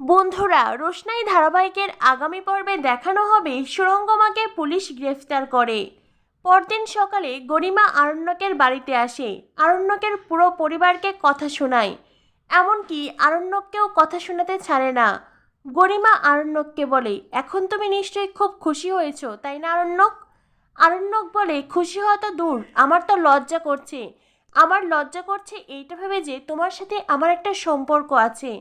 বন্ধুরা, রোশনাই ধারাবাহিকের আগামী পর্বে দেখানো হবে সুরঙ্গমাকে পুলিশ গ্রেফতার করে। পরদিন সকালে গরিমা আরণ্যকের বাড়িতে আসে। আরণ্যকের পুরো পরিবারকে কথা শোনায়। এমনকি আরণ্যককেও কথা শোনাতে ছাড়ে না। গরিমা আরণ্যককে বলে, এখন তুমি নিশ্চয়ই খুব খুশি হয়েছো, তাই না আরণ্যক? আরণ্যক বলে, খুশি হওয়া তো দূর, আমার তো লজ্জা করছে। আমার লজ্জা করছে এইটা ভেবে যে তোমার সাথে আমার একটা সম্পর্ক আছে।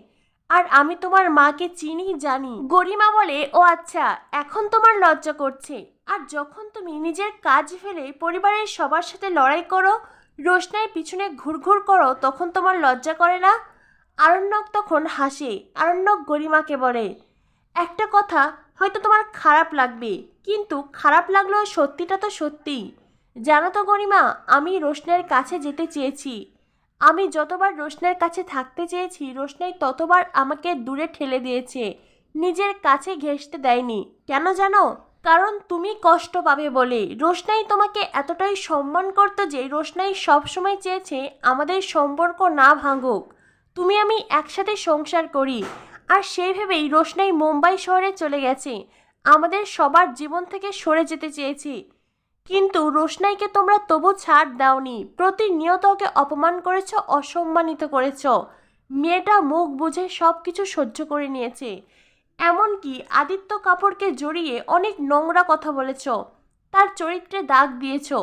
আর আমি তোমার মাকে চিনি, জানি। গরিমা বলে, ও আচ্ছা এখন তোমার লজ্জা করছে। আর যখন তুমি নিজের কাজ ফেলে পরিবারের সবার সাথে লড়াই করো রোশনার পিছনে ঘুরঘুর করো, তখন তোমার লজ্জা করে না? আরণ্যক তখন হাসে। আরণ্যক গরিমাকে বলে, একটা কথা, হয়তো তোমার খারাপ লাগবে, কিন্তু খারাপ লাগলেও সত্যিটা তো সত্যি। জানো তো গরিমা, আমি রোশনের কাছে যেতে চেয়েছি। আমি যতবার রোশনের কাছে থাকতে চেয়েছি, রোশনাই ততবার আমাকে দূরে ঠেলে দিয়েছে। নিজের কাছে ঘেঁষতে দেয়নি। কেন জানো? কারণ তুমি কষ্ট পাবে বলে। রোশনাই তোমাকে এতটাই সম্মান করতো যে রোশনাই সবসময় চেয়েছে আমাদের সম্পর্ক না ভাঙুক। তুমি আমি একসাথে সংসার করি। আর সেই ভেবেই রোশনাই মুম্বাই শহরে চলে গেছে। আমাদের সবার জীবন থেকে সরে যেতে চেয়েছি। কিন্তু রোশনাইকে তোমরা তবু ছাড় দাওনি। প্রতিনিয়ত ওকে অপমান করেছ, অসম্মানিত করেছ। মেয়েটা মুখ বুঝে সব কিছু সহ্য করে নিয়েছে। এমনকি আদিত্য কাপুরকে জড়িয়ে অনেক নোংরা কথা বলেছ। তার চরিত্রে দাগ দিয়েছ।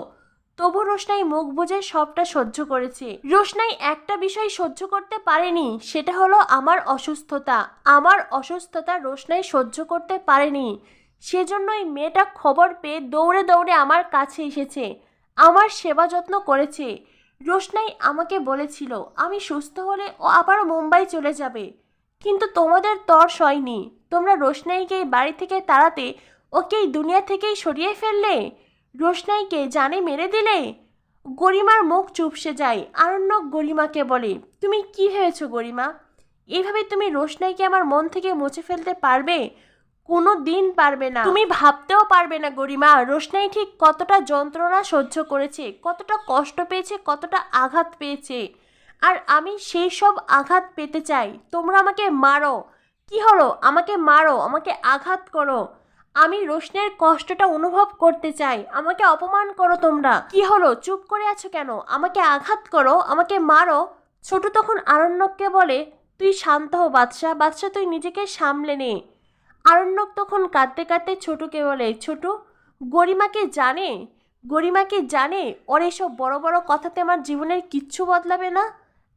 তবু রোশনাই মুখ বুঝে সবটা সহ্য করেছে। রোশনাই একটা বিষয় সহ্য করতে পারেনি, সেটা হলো আমার অসুস্থতা। আমার অসুস্থতা রোশনাই সহ্য করতে পারেনি। সেজন্যই মেয়েটা খবর পেয়ে দৌড়ে দৌড়ে আমার কাছে এসেছে। আমার সেবা যত্ন করেছে। রোশনাই আমাকে বলেছিল, আমি সুস্থ হলে ও আবার মুম্বাই চলে যাবে। কিন্তু তোমাদের তর সয়নি। তোমরা রোশনাইকে বাড়ি থেকে তাড়াতে ওকে এই দুনিয়া থেকেই সরিয়ে ফেললে? রোশনাইকে জানে মেরে দিলে? গরিমার মুখ চুপসে যায়। আরণ্যক গরিমাকে বলে, তুমি কি ভেবেছো গরিমা? এইভাবে তুমি রোশনাইকে আমার মন থেকে মুছে ফেলতে পারবে? কোনো দিন পারবে না। তুমি ভাবতেও পারবে না, গরিমা। রোশনাই ঠিক কতটা যন্ত্রণা সহ্য করেছে, কতটা কষ্ট পেয়েছে, কতটা আঘাত পেয়েছে। আর আমি সেই সব আঘাত পেতে চাই। তোমরা আমাকে মারো। কি হলো? আমাকে মারো, আমাকে আঘাত করো। আমি রোশনের কষ্টটা অনুভব করতে চাই। আমাকে অপমান করো তোমরা। কি হলো? চুপ করে আছো কেন? আমাকে আঘাত করো, আমাকে মারো। ছোট তখন আরণ্যককে বলে, তুই শান্ত হো বাদশা বাদশা তুই নিজেকে সামলে নে। আরণ্যক তখন কাঁদতে কাঁদতে ছোটকে বলে, ছোট, গরিমাকে জানে? গরিমাকে জানে? ওর এসব বড় বড় কথাতে আমার জীবনের কিচ্ছু বদলাবে না?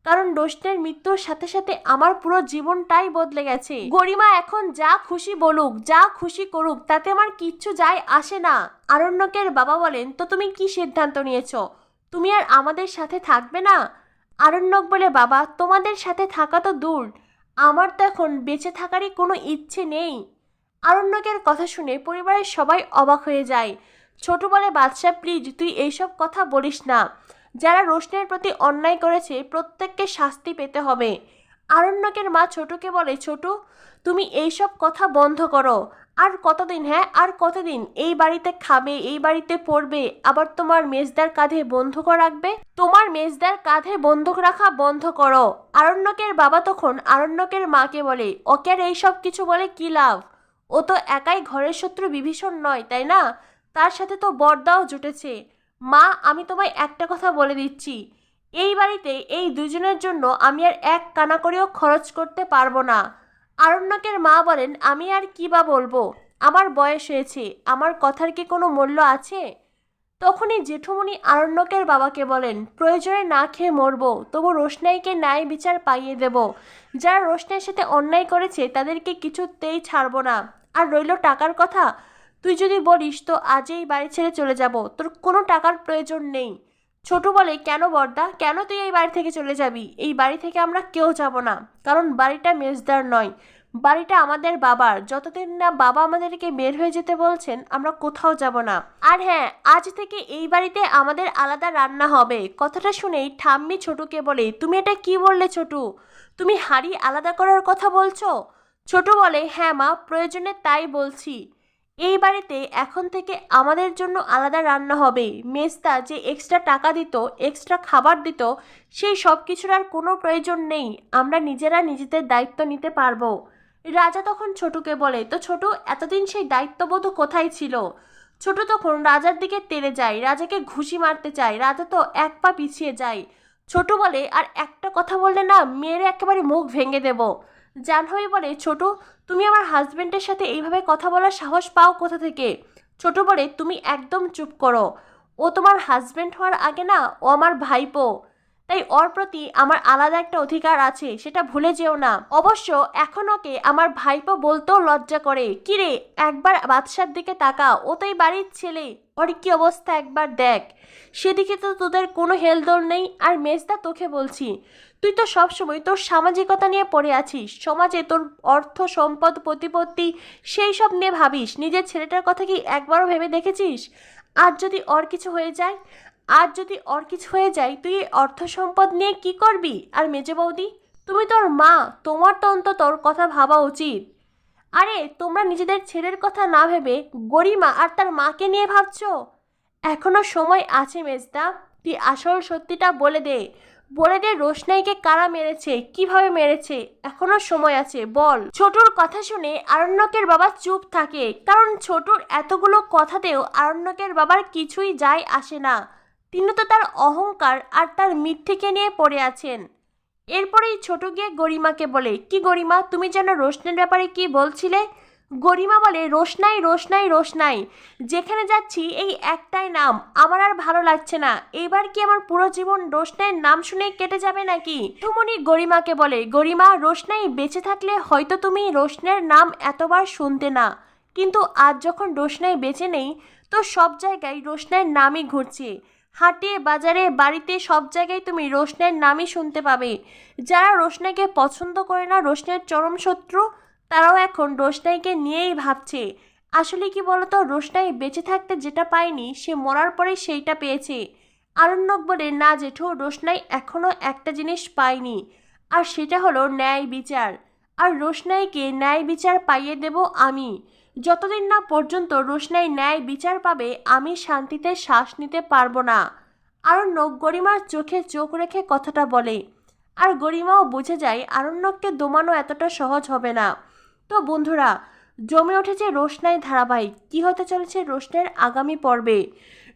কারণ রোশনের মৃত্যুর সাথে সাথে আমার পুরো জীবনটাই বদলে গেছে। গরিমা এখন যা খুশি বলুক, যা খুশি করুক, তাতে আমার কিচ্ছু যায় আসে না। আরণ্যকের বাবা বলেন, তো তুমি কি সিদ্ধান্ত নিয়েছ? তুমি আর আমাদের সাথে থাকবে না? আরণ্যক বলে, বাবা, তোমাদের সাথে থাকা তো দূর। আমার তো এখন বেঁচে থাকারই কোনো ইচ্ছে নেই। আরণ্যকের কথা শুনে পরিবারের সবাই অবাক হয়ে যায়। ছোট বলে, বাদশাহ প্লিজ তুই এইসব কথা বলিস না। যারা রোশনের প্রতি অন্যায় করেছে, প্রত্যেককে শাস্তি পেতে হবে। আরণ্যকের মা ছোটকে বলে, ছোট, তুমি এইসব কথা বন্ধ করো। আর কতদিন হ্যাঁ আর কতদিন? এই বাড়িতে খাবে, এই বাড়িতে পড়বে, আবার তোমার মেজদার কাঁধে বন্ধুক রাখবে? তোমার মেজদার কাঁধে বন্ধুক রাখা বন্ধ করো। আরণ্যকের বাবা তখন আরণ্যকের মাকে বলে, ওকে আর এইসব কিছু বলে কি লাভ? ও তো একাই ঘরের শত্রু বিভীষণ নয়, তাই না? তার সাথে তো বরদাও জুটেছে। মা, আমি তোমায় একটা কথা বলে দিচ্ছি। এই বাড়িতে এই দুজনের জন্য আমি আর এক কানা করেও খরচ করতে পারব না। আরণ্যকের মা বলেন, আমি আর কি বা বলব? আমার বয়স হয়েছে। আমার কথার কি কোনো মূল্য আছে? তখনই জেঠুমণি আরণ্যকের বাবাকে বলেন, প্রয়োজনে না খেয়ে মরবো। তবু রোশনাইকে ন্যায় বিচার পাইয়ে দেব। যারা রোশনাইয়ের সাথে অন্যায় করেছে, তাদেরকে কিছুতেই ছাড়বো না। আর রইল টাকার কথা। তুই যদি বলিস, তো আজই বাড়ি ছেড়ে চলে যাব। তোর কোনো টাকার প্রয়োজন নেই। ছোট বলে, কেন বর্দা? কেন তুই এই বাড়ি থেকে চলে যাবি? এই বাড়ি থেকে আমরা কেউ যাব না। কারণ বাড়িটা মেজদার নয়। বাড়িটা আমাদের বাবার। যতদিন না বাবা আমাদেরকে বের হয়ে যেতে বলছেন, আমরা কোথাও যাব না। আর হ্যাঁ আজ থেকে এই বাড়িতে আমাদের আলাদা রান্না হবে। কথাটা শুনেই ঠাম্মি ছোটুকে বলে, তুমি এটা কি বললে ছোটু? তুমি হাড়ি আলাদা করার কথা বলছো? ছোট বলে হ্যাঁ মা, প্রয়োজনে তাই বলছি। এই বাড়িতে এখন থেকে আমাদের জন্য আলাদা রান্না হবে। মেস্তা যে এক্সট্রা টাকা দিত এক্সট্রা খাবার দিত, সেই সব কিছুর আর কোনো প্রয়োজন নেই। আমরা নিজেরা নিজেদের দায়িত্ব নিতে পারব। রাজা তখন ছোটুকে বলে, তো ছোটু, এতদিন সেই দায়িত্ববোধ কোথায় ছিল? ছোট তখন রাজার দিকে তেড়ে যায়। রাজাকে ঘুষি মারতে চায়। রাজা তো এক পা পিছিয়ে যায়। ছোট বলে, আর একটা কথা বললে না, মেয়ের একেবারে মুখ ভেঙে দেব। জাহ্নবী বলে, ছোট, তুমি আমার হাজব্যান্ডের সাথে এইভাবে কথা বলার সাহস পাও কোথা থেকে? ছোট বলে, তুমি একদম চুপ করো। ও তোমার হাজব্যান্ড হওয়ার আগে না, ও আমার ভাইপো। তাই ওর প্রতি আমার আলাদা একটা অধিকার আছে, সেটা ভুলে যেও না। অবশ্য এখন ওকে আমার ভাইপো বলতেও লজ্জা করে। কিরে, একবার বাদশার দিকে তাকা ও তো বাড়ির ছেলে। ওর কি অবস্থা একবার দেখ। সেদিকে তো তোদের কোনো হেলদোল নেই, আর মেজদা তোকে বলছি। তুই তো সবসময় তোর সামাজিকতা নিয়ে পড়ে আছিস। সমাজে তোর অর্থ, সম্পদ, প্রতিপত্তি, সেই সব নিয়ে ভাবিস। নিজের ছেলেটার কথা কি একবারও ভেবে দেখেছিস? আর যদি ওর কিছু হয়ে যায় আর যদি ওর কিছু হয়ে যায়, তুই এই অর্থ সম্পদ নিয়ে কি করবি? আর মেজে বৌদি, তুমি তোর মা, তোমার তো অন্তত কথা ভাবা উচিত। আরে, তোমরা নিজেদের ছেলের কথা না ভেবে গরিমা আর তার মাকে নিয়ে ভাবছ? এখনও সময় আছে মেজদা, তুই আসল সত্যিটা বলে দে। বলে দে রোশনাইকে কারা মেরেছে, কীভাবে মেরেছে, এখনও সময় আছে, বল। ছোটুর কথা শুনে আরণ্যকের বাবা চুপ থাকে, কারণ ছোটুর এতগুলো কথাতেও আরণ্যকের বাবার কিছুই যায় আসে না। তিনি তো তার অহংকার আর তার মিথ্যেকে নিয়ে পড়ে আছেন। এরপরেই ছোট গিয়ে গরিমাকে বলে, কি গরিমা, তুমি যেন রোশনের ব্যাপারে কি বলছিলে? গরিমা বলে, রোশনাই রোশনাই রোশনাই, যেখানে যাচ্ছি এই একটাই নাম, আমার আর ভালো লাগছে না। এইবার কি আমার পুরো জীবন রোশনাইয়ের নাম শুনে কেটে যাবে নাকি? ঠুমনি গরিমাকে বলে, গরিমা, রোশনাই বেঁচে থাকলে হয়তো তুমি রোশনের নাম এতবার শুনতে না। কিন্তু আজ যখন রোশনাই বেঁচে নেই, তো সব জায়গায় রোশনাইয়ের নামই ঘুরছে। হাটে, বাজারে, বাড়িতে সব জায়গায় তুমি রোশনের নামই শুনতে পাবে। যারা রোশনাইকে পছন্দ করে না রোশনের চরম শত্রু, তারাও এখন রোশনাইকে নিয়েই ভাবছে। আসলে কি বলতো, রোশনাই বেঁচে থাকতে যেটা পায়নি, সে মরার পরে সেইটা পেয়েছে। আরণ্যক বলে, না জেঠু, রোশনাই এখনও একটা জিনিস পায়নি। আর সেটা হলো ন্যায় বিচার। আর রোশনাইকে ন্যায় বিচার পাইয়ে দেব আমি। যতদিন না পর্যন্ত রোশনাই ন্যায় বিচার পাবে, আমি শান্তিতে শ্বাস নিতে পারব না। আরণ্যক গরিমার চোখে চোখ রেখে কথাটা বলে। আর গরিমাও বুঝে যায়, আরণ্যককে দমানো এতটা সহজ হবে না। তো বন্ধুরা, জমে উঠেছে রোশনাই ধারাবাহিক। কি হতে চলেছে রোশনের আগামী পর্বে?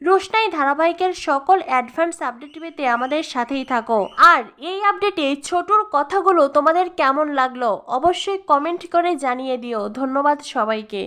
রোশনাই ধারাবাহিকের সকল অ্যাডভান্স আপডেট পেতে আমাদের সাথেই থাকো। আর এই আপডেটে ছোটর কথাগুলো তোমাদের কেমন লাগল অবশ্যই কমেন্ট করে জানিয়ে দিও। ধন্যবাদ সবাইকে।